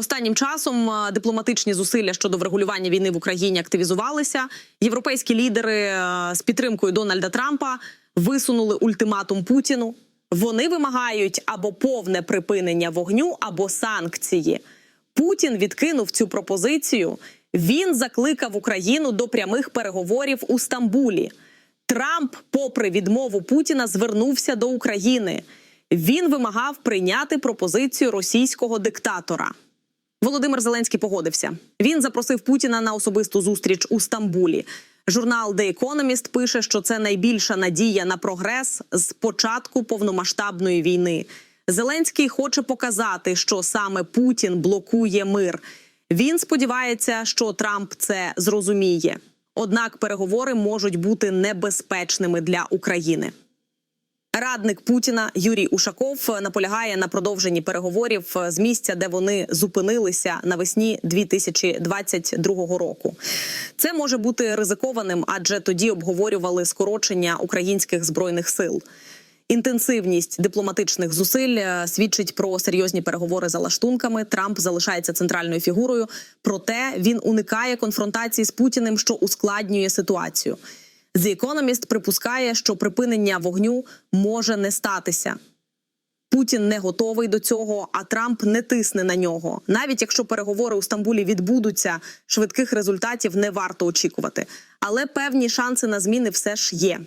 Останнім часом е, дипломатичні зусилля щодо врегулювання війни в Україні активізувалися. Європейські лідери е, з підтримкою Дональда Трампа висунули ультиматум Путіну. Вони вимагають або повне припинення вогню, або санкції. Путін відкинув цю пропозицію. Він закликав Україну до прямих переговорів у Стамбулі. Трамп, попри відмову Путіна, звернувся до України. Він вимагав прийняти пропозицію російського диктатора. Володимир Зеленський погодився. Він запросив Путіна на особисту зустріч у Стамбулі. Журнал The Economist пише, що це найбільша надія на прогрес з початку повномасштабної війни. Зеленський хоче показати, що саме Путін блокує мир. Він сподівається, що Трамп це зрозуміє. Однак переговори можуть бути небезпечними для України. Радник Путіна Юрій Ушаков наполягає на продовженні переговорів з місця, де вони зупинилися навесні 2022 року. Це може бути ризикованим, адже тоді обговорювали скорочення українських збройних сил. Інтенсивність дипломатичних зусиль е, свідчить про серйозні переговори за лаштунками. Трамп залишається центральною фігурою, проте він уникає конфронтації з Путіним, що ускладнює ситуацію. The Economist припускає, що припинення вогню може не статися. Путін не готовий до цього, а Трамп не тисне на нього. Навіть якщо переговори у Стамбулі відбудуться, швидких результатів не варто очікувати. Але певні шанси на зміни все ж є.